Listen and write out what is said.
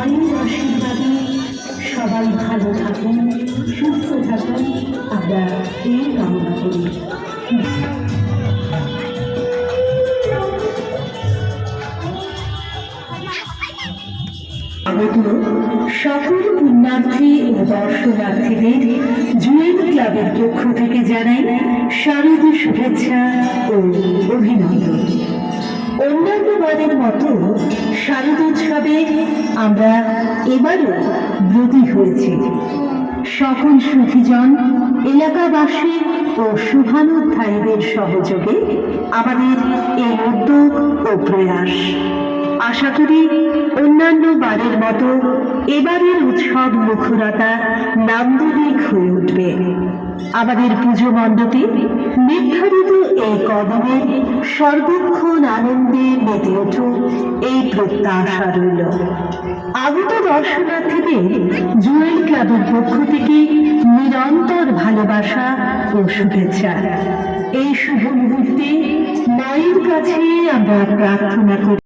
মায়ের আশীর্বাদে। সবাই ভালো থাকুন, সুস্থ থাকুন। আমরা এই কামনা করি। সকল পুণ্যার্থী ও দর্শনার্থীদের জুয়েল ক্লাবের পক্ষ থেকে জানাই শারদ শুভেচ্ছা ও অভিনন্দন। অন্যান্য বারের মতো শারদোৎসবে আমরা এবারও ব্রতী হয়েছি সকল সুখীজন এলাকাবাসী ও শুভানুধ্যায়ীদের সহযোগে আমাদের এই উদ্যোগ ও প্রয়াস। আশা করি অন্যান্য বারের মতো এবারের উৎসব মুখরতা নান্দনিক হয়ে উঠবে। আমাদের পুজো মণ্ডপে নির্ধারিত এই কদমে সর্বক্ষণ আনন্দে মেতে উঠুক এই প্রত্যাশা রইল। আগত দর্শনার্থীদের জুয়েল ক্লাবের পক্ষ থেকে নিরন্তর ভালোবাসা ও শুভেচ্ছা। এই শুভ মুহূর্তে মায়ের কাছে আমরা প্রার্থনা করি।